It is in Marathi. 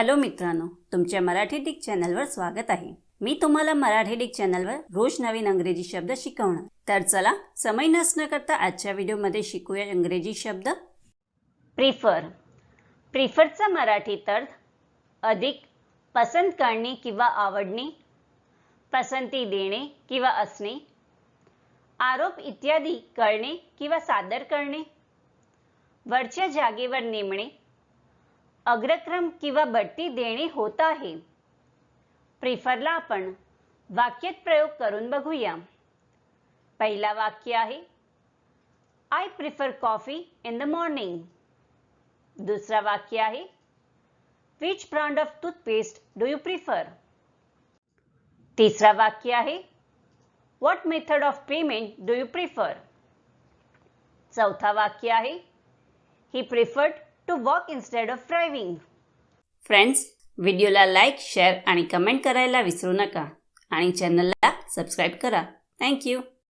हॅलो मित्रांनो तुमच्या मराठी डिक चॅनलवर स्वागत आहे. मी तुम्हाला मराठी डिक चॅनलवर रोज नवीन अंग्रेजी शब्द शिकवणार. तर चला समय नसणं करता आजच्या व्हिडिओमध्ये शिकूया इंग्रजी शब्द. प्रिफर प्रिफरचा मराठी अर्थ अधिक पसंत करणे किंवा आवडणे पसंती देणे किंवा असणे आरोप इत्यादी करणे किंवा सादर करणे वरच्या जागेवर नेमणे अग्रक्रम किंवा बढती देणे होत आहे. प्रिफरला आपण वाक्यात प्रयोग करून बघूया. पहिला वाक्य आहे I prefer coffee in the morning दुसरा वाक्य आहे which brand of toothpaste do you prefer तिसरा वाक्य आहे what method of payment do you prefer चौथा वाक्य आहे he preferred to walk instead of driving friends व्हिडिओला लाईक शेअर आणि कमेंट करायला विसरू नका. आणि चॅनलला सबस्क्राईब करा. थँक्यू